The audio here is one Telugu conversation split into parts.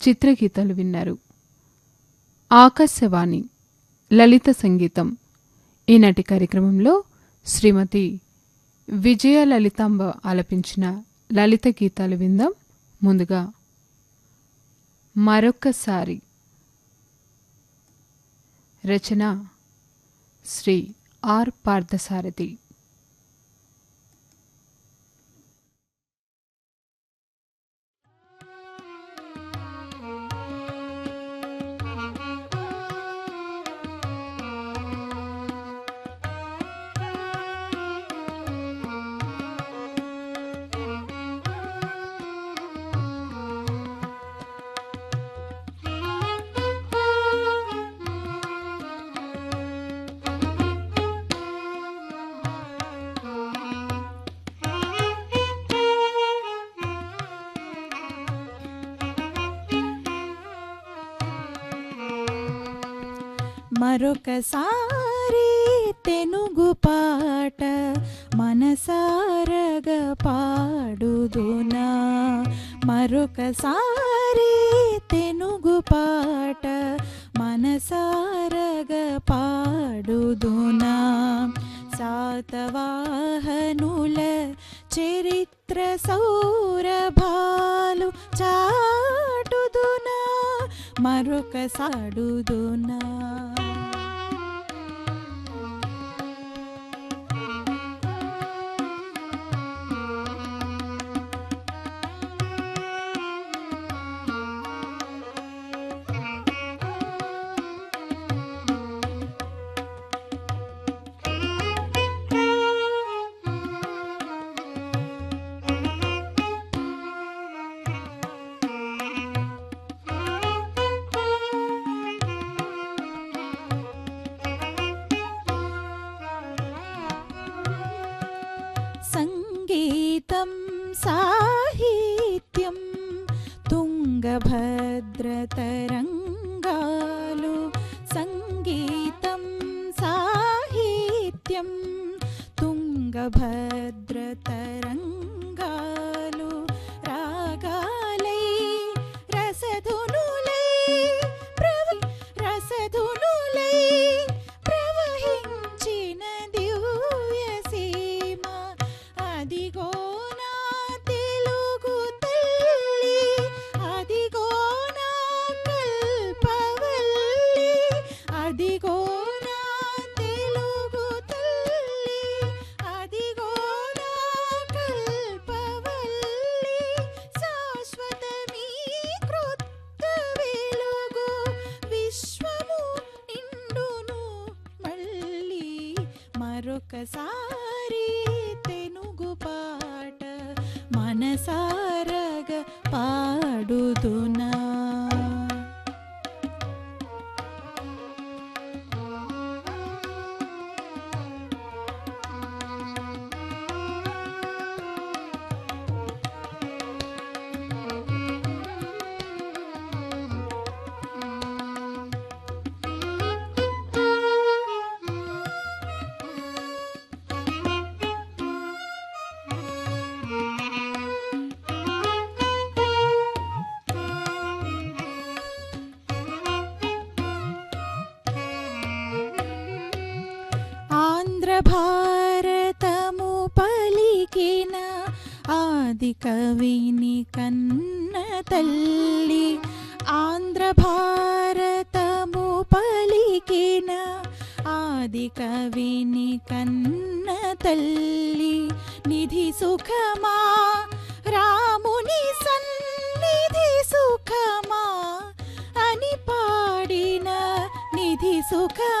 చిత్రగీతాలు విన్నారు. ఆకాశవాణి లలిత సంగీతం. ఈనాటి కార్యక్రమంలో శ్రీమతి విజయ లలితాంబ ఆలపించిన లలిత గీతాలు విందాం. ముందుగా మరొక్కసారి రచన శ్రీ ఆర్ పార్థసారథి. మరొకసారి తెనుగు పాట మనసారగ పాడుదునా. మరొకసారి తెనుగు పాట మనసారగ పాడుదునా. సాతవాహనుల చరిత్ర సౌరభాలు చాటుదునా. మరొక సాడుదునా साहित्यं तुङ्गभद्रतरङ्ग భారతము పలికిన ఆది కవిని కన్న తల్లి. ఆంధ్ర భారతము పలికిన ఆది కవిని కన్న తల్లి. నిధి సుఖమా? రాముని సన్నిధి సుఖమా? అని పాడిన నిధి సుఖమా?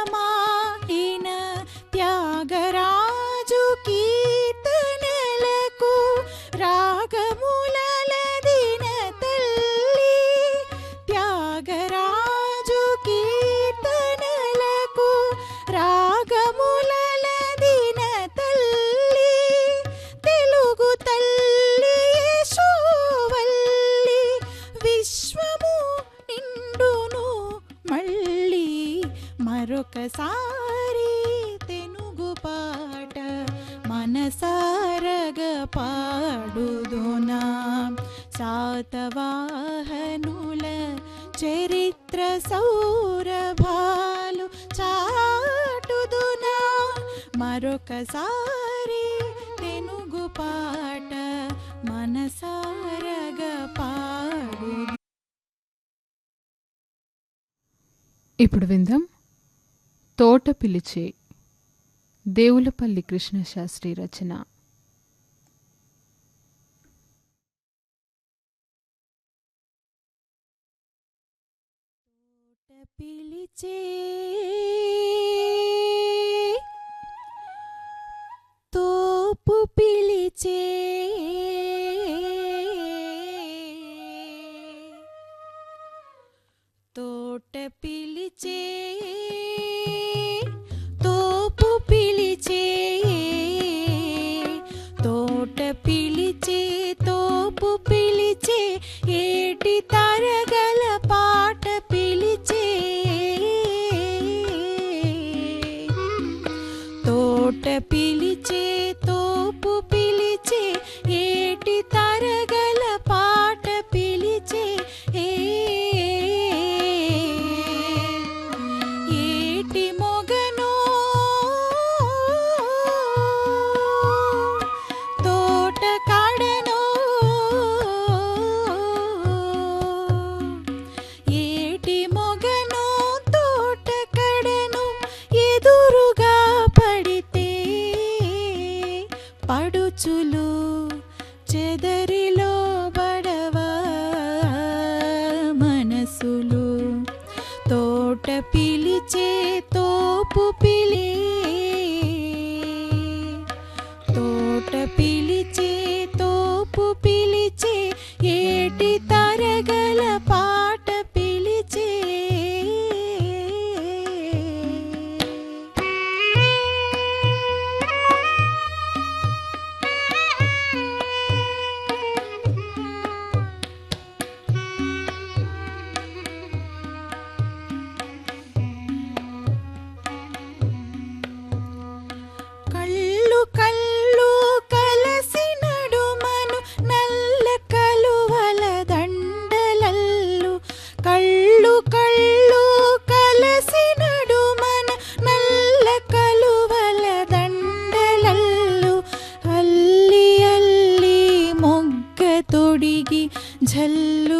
మరొకసారి తెనుగు పాట మనసారగ పాడు. ఇప్పుడు విందాం. తోట పిలిచే దేవులపల్లి కృష్ణశాస్త్రి రచన. పిలిచే See. पिलि चेतो Hello.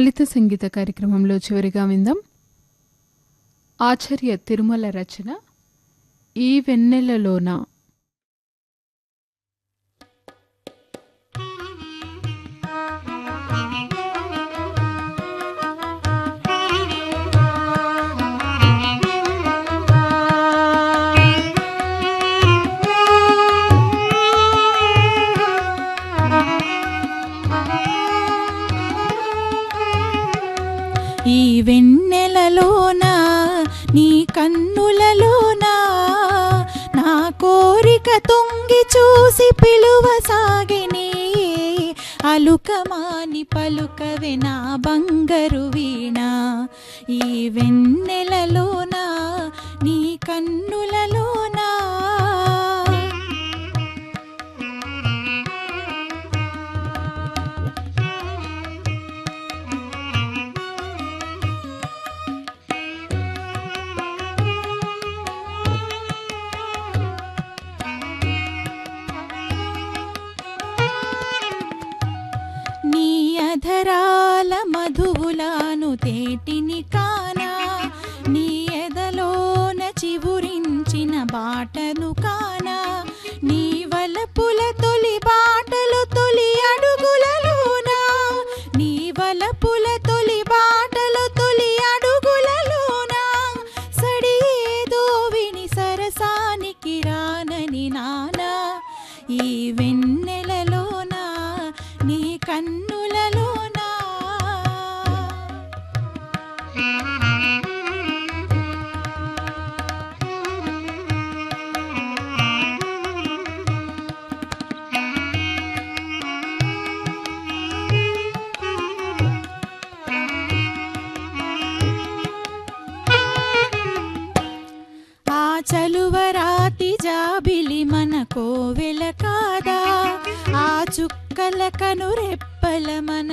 లలిత సంగీత కార్యక్రమంలో చివరిగా విందాం. ఆచార్య తిరుమల రచన ఈ వెన్నెలలోన? వెన్నెలలోనా? నీ కన్నులలోనా? నా కోరిక తొంగి చూసి పిలువ సాగిని అలుకమాని పలుకవే నా బంగరు వీణ. ఈ వెన్నెలలోనా? నీ కన్నులలోనా? నీ వలపులతో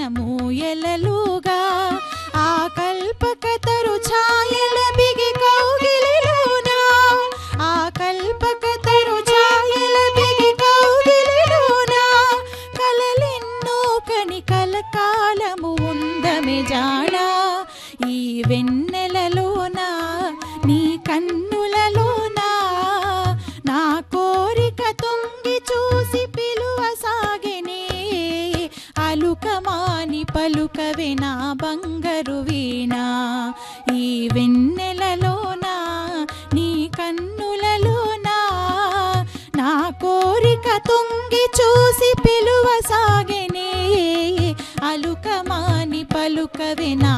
మన మూయలలుగా పలుకవే నా బంగరు వీణ. ఈ వెన్నెలలోనా నీ కన్నులలోనా? నా కోరిక తొంగి చూసి పిలువ సాగెనే అలుకమాని పలుకవే నా